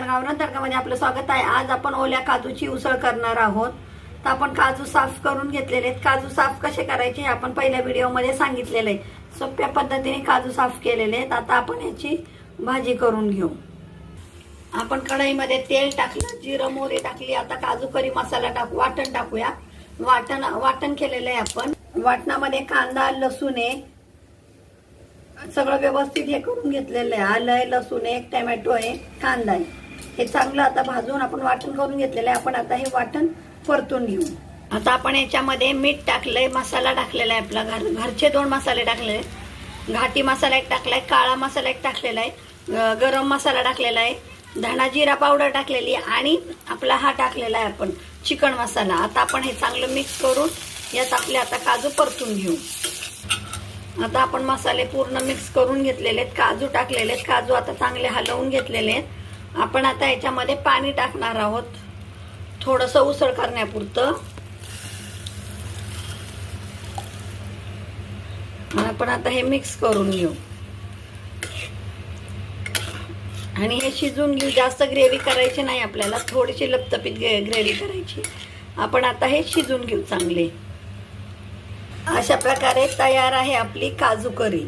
गावरान तडकामध्ये आपलं स्वागत आहे. आज आपण ओल्या काजूची उसळ करणार आहोत. तर आपण काजू साफ करून घेतलेले आहेत. काजू साफ कसे करायचे हे आपण पहिल्या व्हिडिओमध्ये सांगितलेलं आहे. सोप्या पद्धतीने काजू साफ केलेले आहेत. आता आपण याची भाजी करून घेऊ. आपण कढईमध्ये तेल टाकलं जिरं मोहरी टाकली. आता काजू करी मसाला टाकू वाटण टाकूया. वाटण वाटण केलेलं आहे आपण. वाटणामध्ये कांदा लसूण आहे सगळं व्यवस्थित हे करून घेतलेलं आहे. आलं आहे लसूण आहे टमॅटो आहे कांदा आहे हे चांगलं आता भाजून आपण वाटण करून घेतलेलं आहे. आपण आता हे वाटण परतून घेऊ. आता आपण याच्यामध्ये मीठ टाकलंय मसाला टाकलेला आहे आपला. घर घरचे दोन मसाले टाकले घाटी मसाला एक टाकलाय काळा मसाला एक टाकलेला आहे. गरम मसाला टाकलेला आहे. धणा जिरा पावडर टाकलेली आहे आणि आपला हा टाकलेला आहे आपण चिकन मसाला. आता आपण हे चांगलं मिक्स करून यात आपले आता काजू परतून घेऊ. आता आपण मसाले पूर्ण मिक्स करून घेतलेले आहेत. काजू टाकलेले आहेत. काजू आता चांगले हलवून घेतलेले आहेत. आपण आता याच्यामध्ये पाणी टाकणार आहोत. थोडंसं उसळ करण्यापुरतं. आपण आता हे मिक्स करून घेऊ. आणि हे शिजून घेऊ. जास्त ग्रेव्ही करायची नाही आपल्याला. थोडीशी लपतपीत ग्रेव्ही करायची. आपण आता हे शिजून घेऊ चांगले. अशा प्रकारे तयार आहे आपली काजू करी.